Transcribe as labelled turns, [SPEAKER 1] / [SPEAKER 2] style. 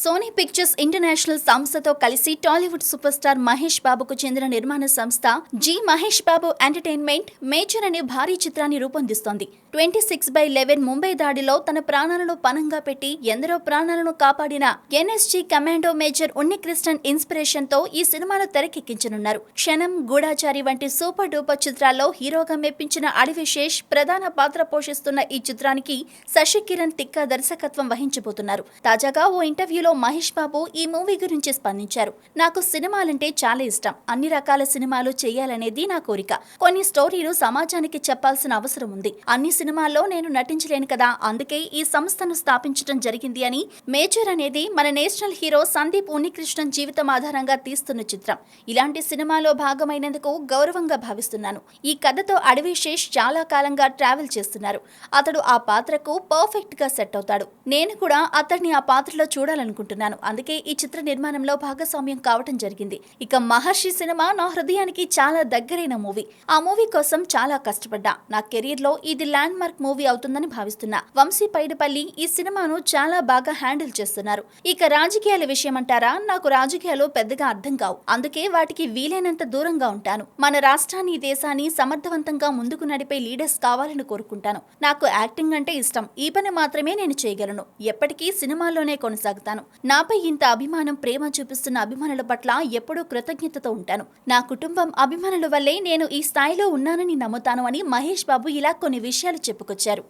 [SPEAKER 1] Sony pictures international సంస్థతో కలిసి Tollywood super star Mahesh బాబుకు చెందిన నిర్మాణ సంస్థ G Mahesh Babu entertainment Major అనే భారీ చిత్రాన్ని రూపొందిస్తోంది. Twenty six by eleven Mumbai దాడిలో తన ప్రాణాలను పనంగా పెట్టి ఎందరో ప్రాణాలను కాపాడిన ఎన్ఎస్జీ కమాండో మేజర్ ఉన్నికృష్ణన్ ఇన్స్పిరేషన్తో ఈ సినిమాను తెరకెక్కించనున్నారు. క్షణం గూఢాచారి వంటి సూపర్ డూపర్ చిత్రాల్లో హీరోగా మెప్పించిన అడివిశేష్ ప్రధాన పాత్ర పోషిస్తున్న ఈ చిత్రానికి శశి కిరణ్ తిక్క దర్శకత్వం వహించబోతున్నారు. తాజాగా ఓ ఇంటర్వ్యూలో మహేష్ బాబు ఈ మూవీ గురించి స్పందించారు. నాకు సినిమాలంటే చాలా ఇష్టం. అన్ని రకాల సినిమాలు చేయాలనేది నా కోరిక. కొన్ని స్టోరీలు సమాజానికి చెప్పాల్సిన అవసరం ఉంది. అన్ని సినిమాల్లో నేను నటించలేను కదా. అందుకే ఈ సంస్థను స్థాపించడం జరిగింది అని మేజర్ అనేది మన నేషనల్ హీరో సందీప్ ఉన్నికృష్ణన్ జీవితం ఆధారంగా తీస్తున్న చిత్రం. ఇలాంటి సినిమాలో భాగమైనందుకు గౌరవంగా భావిస్తున్నాను. ఈ కథతో అడవిశేష్ చాలా కాలంగా ట్రావెల్ చేస్తున్నారు. అతడు ఆ పాత్రకు పర్ఫెక్ట్గా సెట్ అవుతాడు. నేను కూడా అతడిని ఆ పాత్రలో అనుకుంటున్నాను. అందుకే ఈ చిత్ర నిర్మాణంలో భాగస్వామ్యం కావటం జరిగింది. ఇక మహర్షి సినిమా నా హృదయానికి చాలా దగ్గరైన మూవీ. ఆ మూవీ కోసం చాలా కష్టపడ్డా. నా కెరీర్లో ఇది ల్యాండ్ మార్క్ మూవీ అవుతుందని భావిస్తున్నా. వంశీ పైడిపల్లి ఈ సినిమాను చాలా బాగా హ్యాండిల్ చేస్తున్నారు. ఇక రాజకీయాల విషయం అంటారా నాకు రాజకీయాలు పెద్దగా అర్థం కావు. అందుకే వాటికి వీలైనంత దూరంగా ఉంటాను. మన రాష్ట్రాన్ని దేశాన్ని సమర్థవంతంగా ముందుకు నడిపే లీడర్స్ కావాలని కోరుకుంటాను. నాకు యాక్టింగ్ అంటే ఇష్టం. ఈ పని మాత్రమే నేను చేయగలను. ఎప్పటికీ సినిమాల్లోనే కొనసాగుతాను. నాపై ఇంత అభిమానం ప్రేమ చూపిస్తున్న అభిమానుల పట్ల ఎప్పుడూ కృతజ్ఞతతో ఉంటాను. నా కుటుంబం అభిమానుల వల్లే నేను ఈ స్థాయిలో ఉన్నానని నమ్ముతాను అని మహేష్ బాబు ఇలా కొన్ని విషయాలు చెప్పుకొచ్చారు.